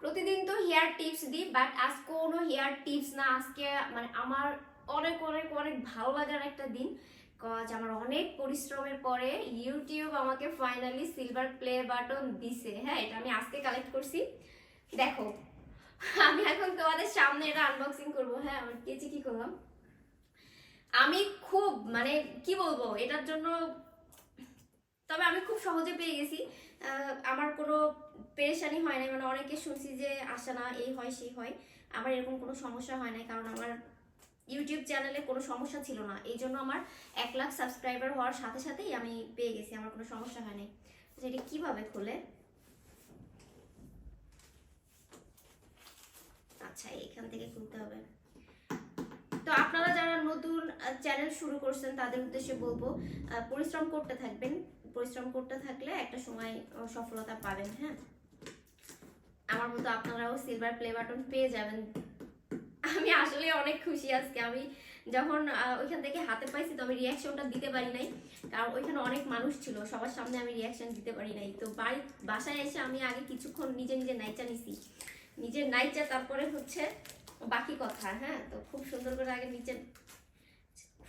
প্রতিদিন তো hair tips দিই বাট আজ কোনো হেয়ার টিপস না, আজকে মানে আমার অনেক অনেক অনেক ভালো লাগার একটা দিন। কজ আমার অনেক পরিশ্রমের পরে ইউটিউব আমাকে ফাইনালি সিলভার প্লে বাটন দিছে। হ্যাঁ এটা আমি আজকে কালেক্ট করছি। দেখো, আমি এখন তোমাদের সামনে এটা আনবক্সিং করব। হ্যাঁ আমার কেচি কি করলাম? আমি খুব মানে কি বলব, এটার জন্য তবে আমি খুব সহজে পেয়ে গেছি। আমার কোনো পেরেশানি হয় নাই। মানে অনেকে শুনছি যে আসে না এই হয় সেই হয়। আমার এরকম কোনো সমস্যা হয় নাই। কারণ আমার ইউটিউব চ্যানেলে কোনো সমস্যা ছিল না। এই জন্য আমার এক লাখ সাবস্ক্রাইবার হওয়ার সাথে সাথেই আমি পেয়ে গেছি। আমার কোনো সমস্যা হয় নাই। আচ্ছা, এটা কীভাবে খোলে? আচ্ছা এখান থেকে খুলতে হবে। চ্যানেল শুরু করছেন, তাদের উদ্দেশ্যে বলব পরিশ্রম করতে থাকবেন। পরিশ্রম করতে থাকলে একটা সময় সফলতা পাবেন হ্যাঁ? আমার মতো আপনারাও সিলভার প্লে বাটন পেয়ে যাবেন। আমি আসলে অনেক খুশি আজকে। আমি যখন ওইখান থেকে হাতে পাইছি তো আমি রিয়াকশনটা দিতে পারি নাই। কারণ ওইখানে অনেক মানুষ ছিল, সবার সামনে আমি রিয়াকশন দিতে পারি নাই। তো বাড়ি, বাসায় এসে আমি আগে কিছুক্ষণ নিজে নিজে নাইচা নিছি। নিজের নাইচা তারপরে হচ্ছে বাকি কথা হ্যাঁ? তো খুব সুন্দর করে আগে নিচে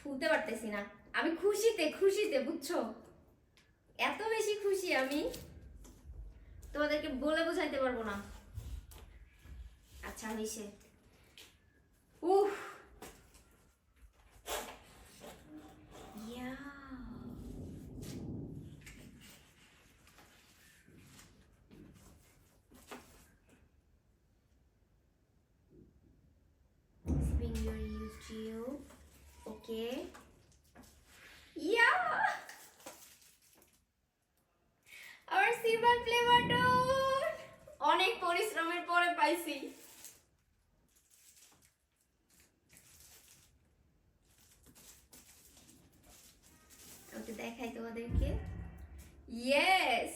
ফুলতে পারতেছি না। আমি খুশিতে খুশিতে, বুঝছ? এত বেশি খুশি আমি, তোমাদেরকে বলে বোঝাইতে পারব না। আচ্ছা হইছে উফ! Okay. Yeah! আমার সিলভার প্লে বাটন অনেক পরিশ্রমের পরে পাইছি ওকে দেখাই তোমাদেরকে ইয়েস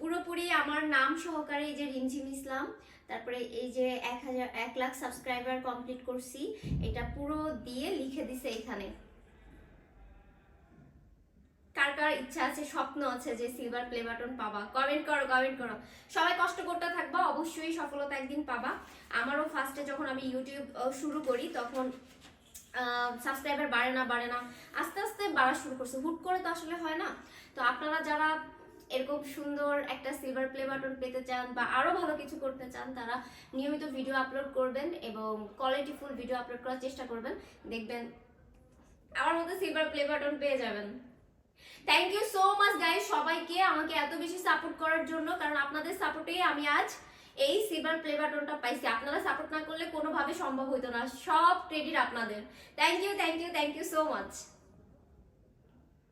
পুরোপুরি আমার নাম সহকারে এই যে রিমঝিম ইসলাম তারপরে এই যে এক হাজার, এক লাখ সাবস্ক্রাইবার কমপ্লিট করছি, এটা পুরো দিয়ে লিখে দিছে এখানে। কার কার ইচ্ছা আছে, স্বপ্ন আছে যে সিলভার প্লে বাটন পাবা কমেন্ট করো কমেন্ট করো। সবাই কষ্ট করতে থাকবা, অবশ্যই সফলতা একদিন পাবা। আমারও ফার্স্টে যখন আমি ইউটিউব শুরু করি, তখন সাবস্ক্রাইবার বাড়ে না বাড়ে না। আস্তে আস্তে বাড়া শুরু করছে। হুট করে তো আসলে হয় না। তো আপনারা যারা এরকম সুন্দর একটা সিলভার প্লে বাটন পেতে চান বা আরও ভালো কিছু করতে চান, তারা নিয়মিত ভিডিও আপলোড করবেন এবং কোয়ালিটিফুল ভিডিও আপলোড করার চেষ্টা করবেন। দেখবেন আমার মতো সিলভার প্লে বাটন পেয়ে যাবেন। Thank you so much guys সবাইকে আমাকে এত বেশি সাপোর্ট করার জন্য, কারণ আপনাদের সাপোর্টেই আমি আজ এই সিলভার প্লে বাটনটা পাইছি। আপনারা সাপোর্ট না করলে কোনোভাবে সম্ভব হইতো না। সব ক্রেডিট আপনাদের। Thank you thank you thank you so much